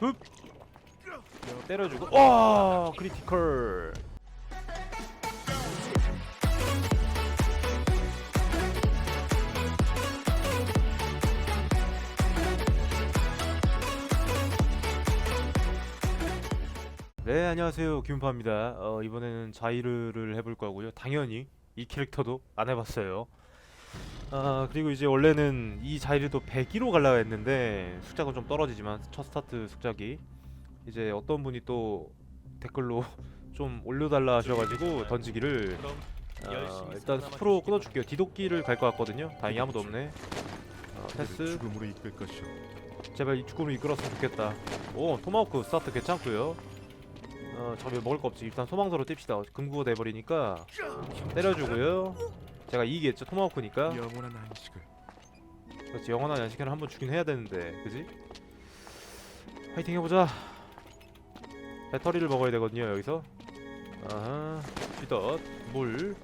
흡. 때려주고. 와 크리티컬 네 안녕하세요. 김파입니다. 어, 이번에는 자이르를 해볼 거고요. 당연히 이 캐릭터도 안 해봤어요 아 그리고 이제 원래는 이 자이르도 102로 갈라 했는데 숙작은 좀 떨어지지만 첫 스타트 숙작이 이제 어떤 분이 또 댓글로 좀 올려달라 하셔가지고 던지기를 어, 일단 스프로 끊어줄게요 디도끼를 갈 것 같거든요 다행히 아무도 없네 어, 패스 죽음으로 이끌 것이오. 제발 이 축구로 이끌었으면 좋겠다. 오 토마호크 스타트 괜찮고요. 어 저기 먹을 거 없지. 일단 소망서로 뗍시다. 금구가 돼버리니까 때려주고요. 제가 이기겠죠 토마호크니까. 영원한 안식을. 그렇지 영원한 양식회를 한번 주긴 해야 되는데, 그지? 파이팅 해보자. 배터리를 먹어야 되거든요 여기서. 아하 휘덧 물.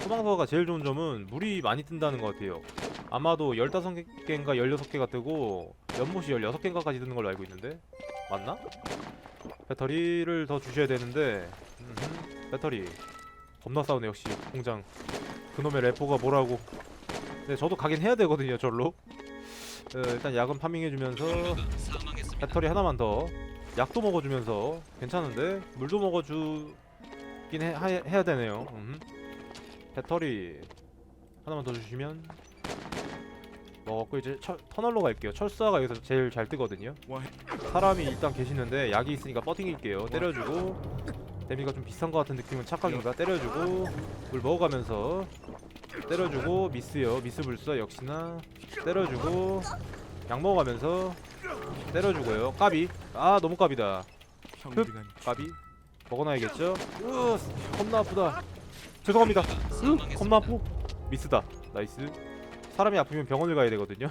소망서가 제일 좋은 점은 물이 많이 뜬다는 것 같아요. 아마도 15개인가 16개가 뜨고 연못이 16개인가까지 뜨는 걸로 알고 있는데 맞나? 배터리를 더 주셔야 되는데 음흠, 배터리 겁나 싸우네 역시. 공장. 그놈의 래퍼가 뭐라고. 네 저도 가긴 해야 되거든요 절로. 어, 일단 약은 파밍해주면서 배터리 하나만 더. 약도 먹어주면서 괜찮은데 물도 먹어주긴 해, 하, 해야 되네요. 음흠. 배터리 하나만 더 주시면 먹었고 이제 철, 터널로 갈게요. 철사가 여기서 제일 잘 뜨거든요. 와, 사람이 일단 계시는데 약이 있으니까 버팅일게요. 때려주고 데미가 좀 비싼 것 같은 느낌은 착각인가 때려주고 물 먹어가면서 때려주고 미스요. 미스 불사 역시나 때려주고 약 먹어가면서 때려주고요. 까비. 아 너무 까비다. 평등한 까비. 먹어놔야겠죠? 으 겁나 아프다. 죄송합니다. 으 겁나 아프. 미스다. 나이스. 사람이 아프면 병원을 가야 되거든요.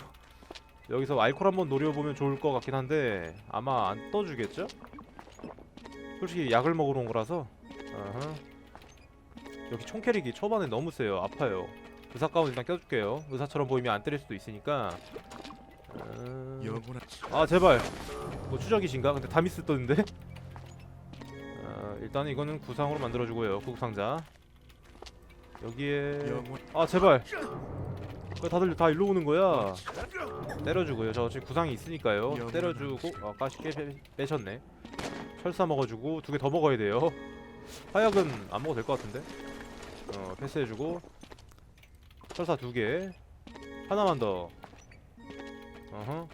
여기서 알콜 한번 노려보면 좋을 것 같긴 한데 아마 안 떠주겠죠? 솔직히 약을 먹으러 온 거라서. 어허. 여기 총 캐릭이 초반에 너무 세요. 아파요. 의사 가운 일단 껴줄게요. 의사처럼 보이면 안 때릴 수도 있으니까. 어... 영원한 아 제발. 뭐 추적이신가? 근데 다 미스 떴는데? 어, 일단 이거는 구상으로 만들어주고요. 구급상자. 여기에. 아 제발. 왜 다들 다 일로 오는 거야. 때려주고요. 저 지금 구상이 있으니까요. 때려주고. 아 빼- 빼셨네 철사 먹어주고 두 개 더 먹어야 돼요. 화약은 안 먹어도 될 것 같은데? 어 패스해주고. 철사 두개. 하나만 더. 어허.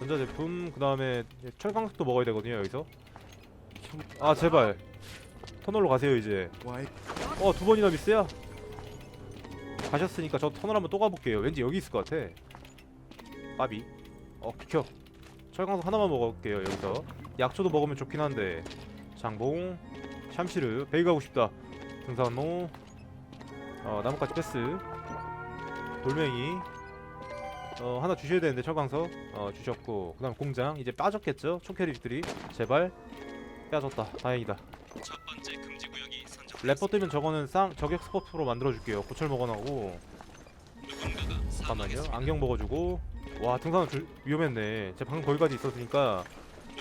전자제품 그 다음에 철광석도 먹어야 되거든요 여기서. 형아 제발. 터널로 가세요 이제. 어 두 번이나 미스야? 가셨으니까 저 터널 한번 또 가볼게요. 왠지 여기 있을 것 같아. 까비. 어 비켜. 철광석 하나만 먹을게요 여기서 약초도 먹으면 좋긴 한데. 장봉 샴시르 베이 가고 싶다. 등산로. 어 나뭇가지 패스. 돌멩이. 어 하나 주셔야 되는데 철광석. 어 주셨고. 그 다음 공장. 이제 빠졌겠죠? 총캐릭들이. 제발. 빠졌다. 다행이다. 래퍼 뜨면 저거는 쌍 저격 스포츠로 만들어줄게요. 고철 누군가가 잠깐만요. 안경 먹어주고. 와 등산은 줄- 위험했네. 제가 방금 거기까지 있었으니까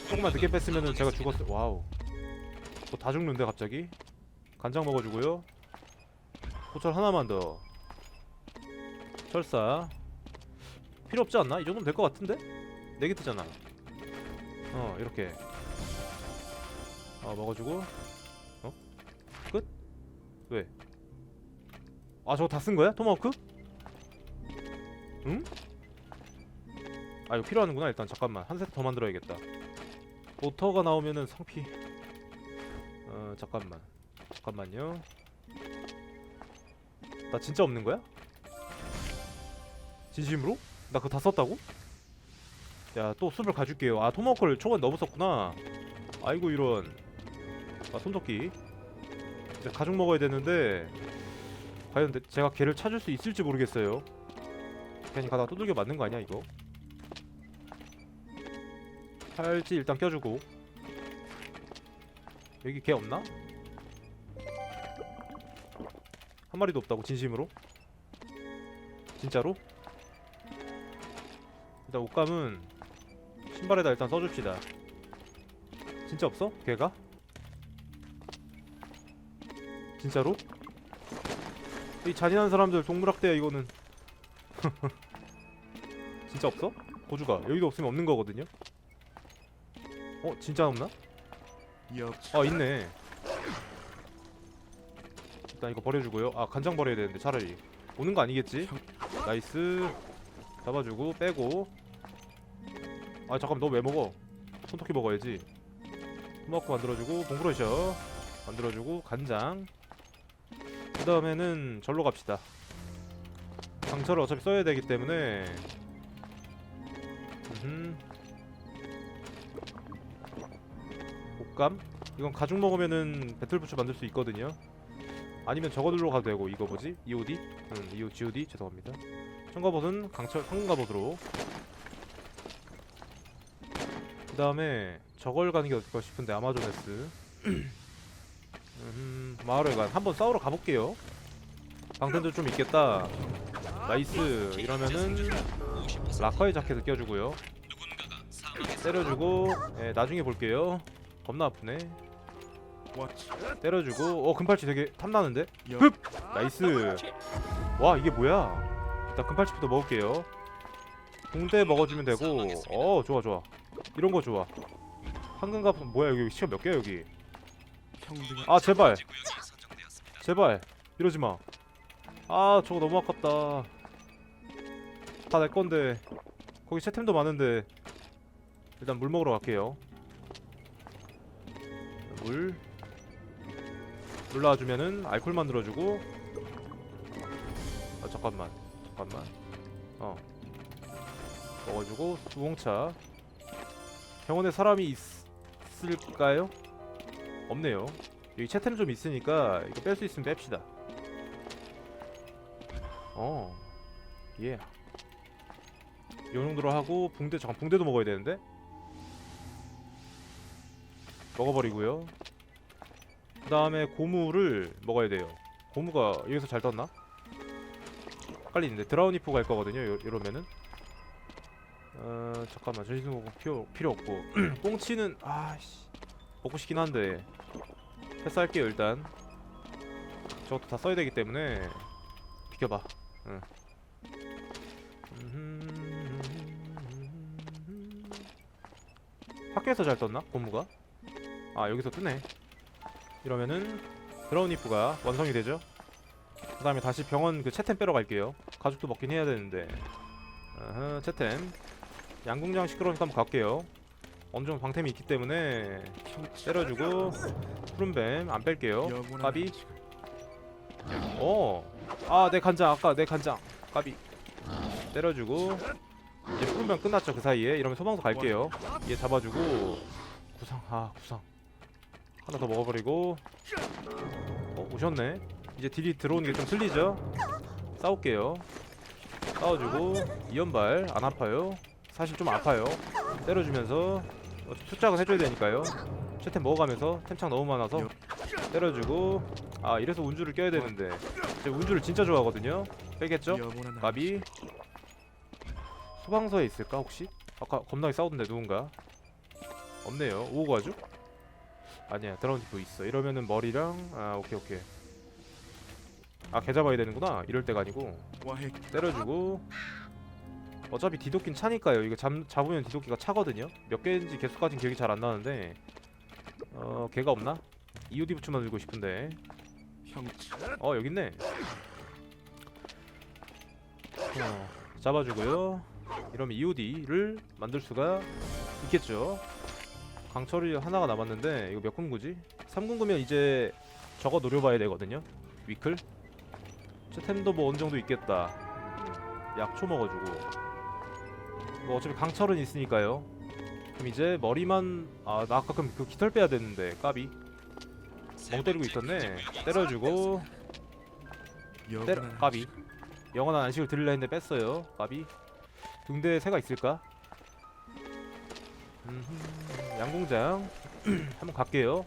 조금만 늦게 뺐으면은 제가 죽었어 와우 뭐다 죽는데 갑자기 간장 먹어주고요 고철 하나만 더 철사 필요 없지 않나? 이 정도면 될 것 같은데? 네개 뜨잖아 어 이렇게 어 먹어주고 어? 끝? 왜? 아 저거 다 쓴 거야? 토마호크? 응? 아 이거 필요하는구나 일단 잠깐만 한 세트 더 만들어야겠다 모터가 나오면은 상피. 어 잠깐만. 잠깐만요. 나 진짜 없는 거야? 진심으로? 나 그거 다 썼다고? 야 또 숲을 가줄게요. 아 토마호크를 초반에 너무 썼구나. 아이고 이런. 아 손도끼 이제 가죽 먹어야 되는데 과연 내- 제가 걔를 찾을 수 있을지 모르겠어요. 괜히 가다가 두들겨 맞는 거 아니야 이거 팔찌 일단 껴주고 여기 걔 없나? 한 마리도 없다고 진심으로? 진짜로? 일단 옷감은 신발에다 일단 써줍시다 진짜 없어? 걔가? 진짜로? 이 잔인한 사람들 동물학대야 이거는 진짜 없어? 고주가 여기도 없으면 없는 거거든요 어 진짜 없나? 옆아 있네. 일단 이거 버려주고요. 아 간장 버려야 되는데 차라리. 오는 거 아니겠지? 나이스. 잡아주고 빼고. 아 잠깐 너왜 먹어? 손톱히 먹어야지. 토마토 만들어주고 봉브러셔 만들어주고 간장. 그 다음에는 절로 갑시다. 강철을 어차피 써야 되기 때문에. 음흠. 곶감? 이건 가죽 먹으면은 배틀부츠 만들 수 있거든요. 아니면 저거들로 가도 되고 이거 뭐지? EOD? 응 EO, GOD 죄송합니다. 청갑옷은 강철 황금갑옷으로. 그 다음에 저걸 가는 게 어떨까 싶은데 아마존에스. 음, 마을회관 한번 싸우러 가볼게요. 방탄도 좀 있겠다. 나이스. 이러면은 50% 라커의 자켓을 껴주고요. 때려주고 예, 나중에 볼게요 겁나 아프네. 때려주고 어 금팔찌 되게 탐나는데? 옆 흡! 나이스. 와 이게 뭐야? 일단 금팔찌부터 먹을게요. 붕대 먹어주면 되고 어 좋아 좋아. 이런 거 좋아. 황금갑 뭐야 여기 시간 몇 개야 여기? 아 제발. 제발. 이러지마. 아 저거 너무 아깝다. 다 내 건데. 거기 채템도 많은데. 일단 물 먹으러 갈게요 물. 물 놔주면은 알콜 만들어주고. 아 잠깐만 잠깐만. 어. 먹어주고 수홍차. 병원에 사람이 있, 있을까요? 없네요. 여기 채템 좀 있으니까 이거 뺄 수 있으면 뺍시다. 어, 예. 요 정도로 하고 붕대 잠깐 붕대도 먹어야 되는데 먹어버리고요. 그 다음에 고무를 먹어야 돼요. 고무가 여기서 잘 떴나? 헷갈리는데 드라우니프 갈 거거든요. 요, 이러면은 어 잠깐만 전신 먹고 필요 필요 없고 꽁치는 아씨 먹고 싶긴 한데 패스할게요 일단 저것도 다 써야 되기 때문에 비켜봐 응. 학교에서 잘 떴나? 고무가? 아 여기서 뜨네 이러면은 드라운이프가 완성이 되죠 그 다음에 다시 병원 그 채템 빼러 갈게요 가죽도 먹긴 해야 되는데 어허, 채템 양궁장 시끄러우니까 한번 갈게요 어느 정도 방템이 있기 때문에 때려주고 푸른뱀 안 뺄게요 까비. 한식을. 어. 아, 내 간장 아까 내 간장. 까비. 때려주고 이제 푸른병 끝났죠 그 사이에 이러면 소방서 갈게요. 얘 잡아주고 구상 아 구상 하나 더 먹어버리고 어 오셨네. 이제 딜이 들어오는 게 좀 틀리죠. 싸울게요. 싸워주고 이연발 안 아파요. 사실 좀 아파요. 때려주면서 어, 투짝은 해줘야 되니까요. 채템 먹어가면서 템창 너무 많아서 때려주고 아 이래서 운주를 껴야 되는데 제가 운주를 진짜 좋아하거든요 빼겠죠? 가비 소방서에 있을까 혹시? 아까 겁나게 싸우던데 누군가 없네요 오고 가죠? 아니야 드라운티프 있어. 이러면은 머리랑 아 오케이 오케이. 아개 잡아야 되는구나. 이럴 때가 아니고. 때려주고. 어차피 디도끼는 차니까요. 이거 잡, 잡으면 디도끼가 차거든요. 몇 개인지 개수까진 기억이 잘 안 나는데. 어 개가 없나? EOD 부츠 만 들고 싶은데. 형치 어 여기 있네. 어, 잡아주고요. 이러면 EOD를 만들 수가 있겠죠. 강철이 하나가 남았는데 이거 몇 군구지? 3군구면 이제 저거 노려봐야 되거든요. 위클. 채템도 뭐 어느 정도 있겠다. 음, 약초 먹어주고. 뭐 어차피 강철은 있으니까요. 그럼 이제 머리만 아 나 아까 그럼 그 깃털 빼야 되는데 까비. 멍 때리고 있었네. 때려주고 때려 까비. 영원한 안식을 드리려 했는데 뺐어요 까비 등대에 새가 있을까? 음흠, 양궁장. 한번 갈게요.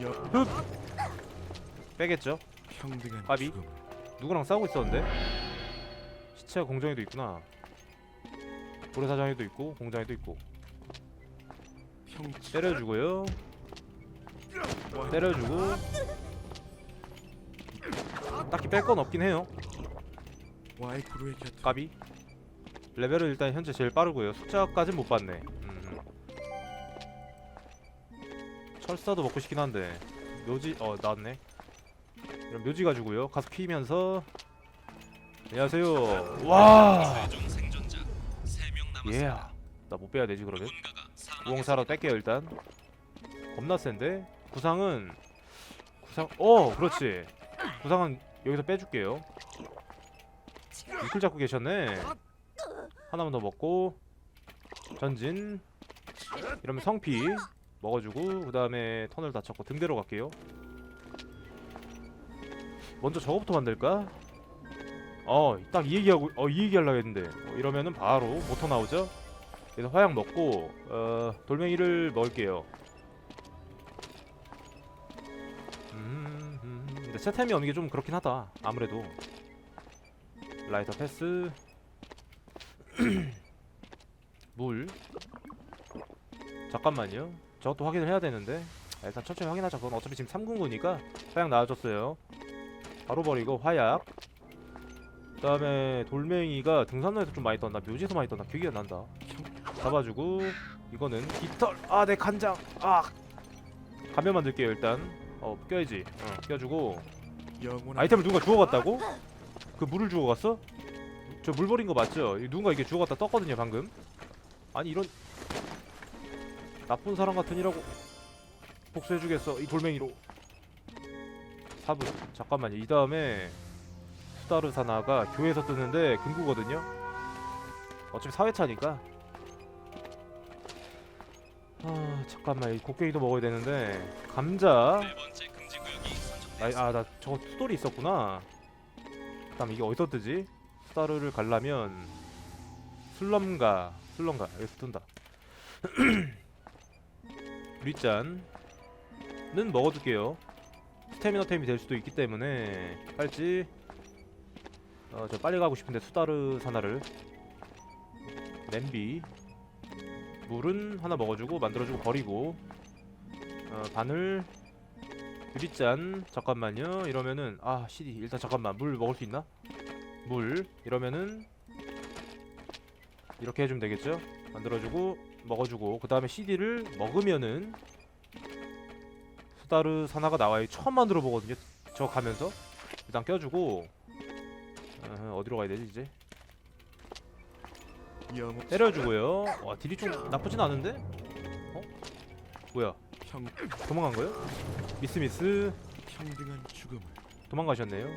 옆 빼겠죠? 평등한 까비. 죽음. 누구랑 싸우고 있었는데? 시체가 공정에도 있구나. 고래사장에도 있고 공장에도 있고. 형체. 때려주고요. 때려주고. 딱히 뺄 건 없긴 해요. 와이프로의 곁에 까비? 레벨은 일단 현재 제일 빠르고요. 숫자까진 못 봤네 철사도 먹고 싶긴 한데. 묘지 어 나왔네. 이런 묘지 가지고요. 가서 키면서. 안녕하세요. 와. 최종 생존자 3명 남았습니다. 예. 나못 빼야 되지 그러면? 우엉사로. 뺄게요 일단. 겁나 센데? 구상은 구상 어 그렇지. 구상은 여기서 빼줄게요. 이클 잡고 계셨네. 하나만 더 먹고. 전진. 이러면 성피 먹어주고 그 다음에 턴을 다쳤고 등대로 갈게요 먼저 저거부터 만들까? 어 딱 이 얘기하고 어 이 얘기 하려고 했는데 어, 이러면은 바로 모터 나오죠 그래서 화약 먹고 어 돌멩이를 먹을게요. 음, 음, 근데 세템이 없는 게 좀 그렇긴 하다. 아무래도 라이터 패스, 물. 잠깐만요. 저것도 확인을 해야 되는데 아, 일단 천천히 확인하자. 그건 어차피 지금 3군구니까 화약 나와줬어요. 바로 버리고 화약. 그 다음에 돌멩이가 등산로에서 좀 많이 떴나 묘지에서 많이 떴나 기억이 안 난다. 잡아주고 이거는 깃털 아 내 간장 아 가면 만들게요 일단 어 껴야지 어, 껴주고 아이템을 누가 주워갔다고? 그 물을 주워갔어? 저 물 버린 거 맞죠? 이 누군가 이게 주워갔다 떴거든요 방금 아니 이런 나쁜 사람 같으니라고 복수해주겠어 이 돌멩이로 4분 잠깐만요 이 다음에 수다르사나가 교회에서 뜨는데 금구거든요 어차피 4회차니까 아 잠깐만 이 곡괭이도 먹어야 되는데 감자 선정되었습니다. 아나 저거 투돌이 있었구나. 그 다음 이게 어디서 뜨지? 스타르를 갈라면 슬럼가 슬럼가 여기서 뜬다. 리짠은 먹어둘게요. 스태미너 템이 될 수도 있기 때문에. 빨지. 어 저 빨리 가고 싶은데 수다르 사나를. 냄비. 물은 하나 먹어주고 만들어주고 버리고. 어, 바늘. 유리잔 잠깐만요. 이러면은 아 CD 일단 잠깐만. 물 먹을 수 있나? 물. 이러면은 이렇게 해주면 되겠죠? 만들어주고 먹어주고 그 다음에 CD를 먹으면은 수다르 사나가 나와요 처음 만들어 보거든요 저 가면서 일단 껴주고 어, 어디로 가야 되지 이제 때려주고요 와 딜이 좀 나쁘진 않은데? 어? 뭐야 평 도망간 거예요? 미스 미스 평등한 죽음을 도망가셨네요.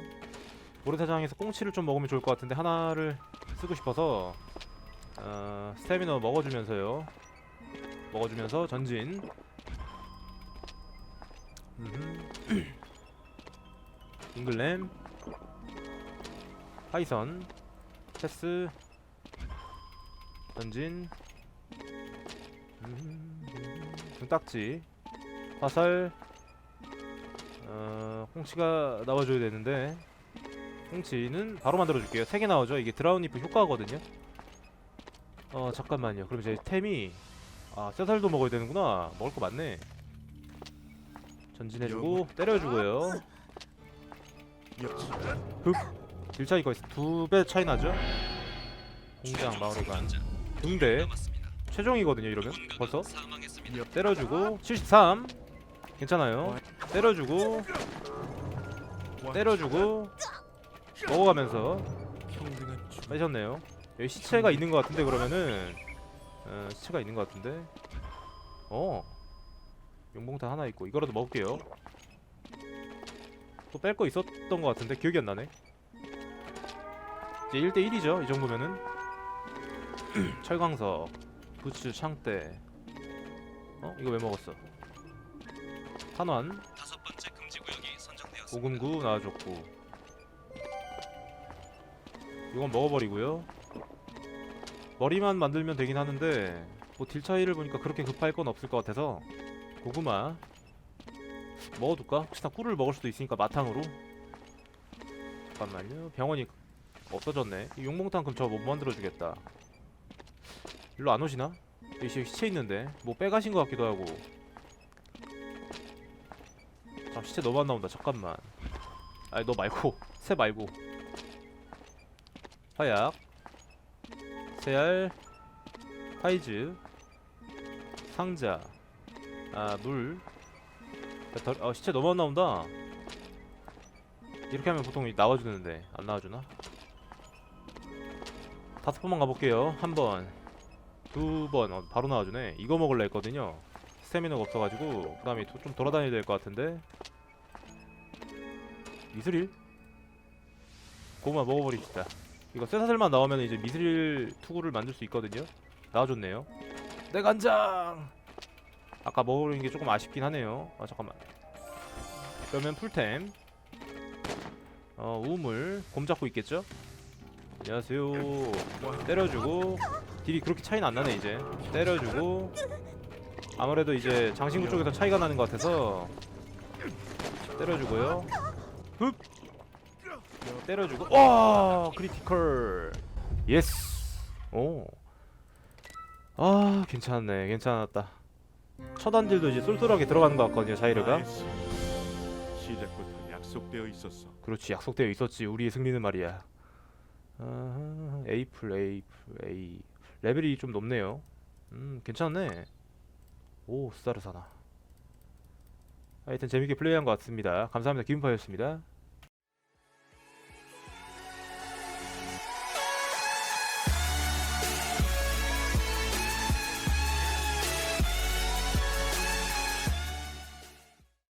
모래사장에서 꽁치를 좀 먹으면 좋을 것 같은데 하나를 쓰고 싶어서 어, 스태미너 먹어주면서요. 먹어주면서 전진. 잉글램, 파이선, 체스, 전진, 음, 등딱지, 화살, 어, 홍치가 나와줘야 되는데 홍치는 바로 만들어줄게요. 세개 나오죠. 이게 드라운리프 효과거든요. 어 잠깐만요. 그럼 이제 템이 아 쇠살도 먹어야 되는구나. 먹을 거 많네. 전진해주고 때려주고요. 여딜 차이 거의 두 배 차이 나죠? 공장 생존자 등대 남았습니다. 최종이거든요. 이러면 벌써. 때려주고 73 괜찮아요. 때려주고 와- 때려주고 먹어가면서 빼셨네요. 여기 시체가 있는 것 같은데 그러면은 어, 시체가 있는 것 같은데. 어. 용봉탄 하나 있고 이거라도 먹을게요. 또 뺄 거 있었던 것 같은데 기억이 안 나네. 이제 1대 1이죠. 이 정도면은 철광석, 부츠, 창대. 어? 이거 왜 먹었어? 탄환, 다섯 번째 금지 구역이 선정되었습니다. 오금구 나와줬고 이건 먹어버리고요 머리만 만들면 되긴 하는데 뭐 딜 차이를 보니까 그렇게 급할 건 없을 것 같아서 고구마. 먹어둘까? 혹시나 꿀을 먹을 수도 있으니까 마탕으로. 잠깐만요. 병원이 없어졌네. 이 용봉탄 그럼 저거 못 만들어주겠다. 일로 안 오시나? 여기 시- 시체 있는데. 뭐 빼가신 것 같기도 하고. 아 시체 너무 안 나온다. 잠깐만. 아니 너 말고. 새 말고. 화약 세알 하이즈 상자 아물. 어 시체 너무 안 나온다. 이렇게 하면 보통 나와주는데 안 나와주나? 다섯 번만 가볼게요. 한번 두번. 어, 바로 나와주네. 이거 먹을라 했거든요. 스태미너가 없어가지고 그 다음에 좀 돌아다녀야 될 것 같은데. 미스릴? 고구마 먹어버립시다 이거 쇠사슬만 나오면 이제 미스릴 투구를 만들 수 있거든요. 나와줬네요. 내 간장! 아까 먹으는 게 조금 아쉽긴 하네요. 아 잠깐만. 그러면 풀템. 어 우물 곰 잡고 있겠죠? 안녕하세요. 때려주고. 딜이 그렇게 차이는 안 나네 이제. 때려주고. 아무래도 이제 장신구 쪽에서 차이가 나는 것 같아서. 때려주고요. 흡 때려주고. 와 크리티컬 예스 오아 괜찮네. 괜찮았다. 처단딜도 이제 쏠쏠하게 들어가는 것 같거든요 자이르가. 시작부터 약속되어 있었어. 그렇지 약속되어 있었지. 우리의 승리는 말이야. 아, 에이플 에이플 에이 레벨이 좀 높네요. 음 괜찮네. 오 스타르사나. 하여튼 재밌게 플레이한 것 같습니다. 감사합니다. 기분파였습니다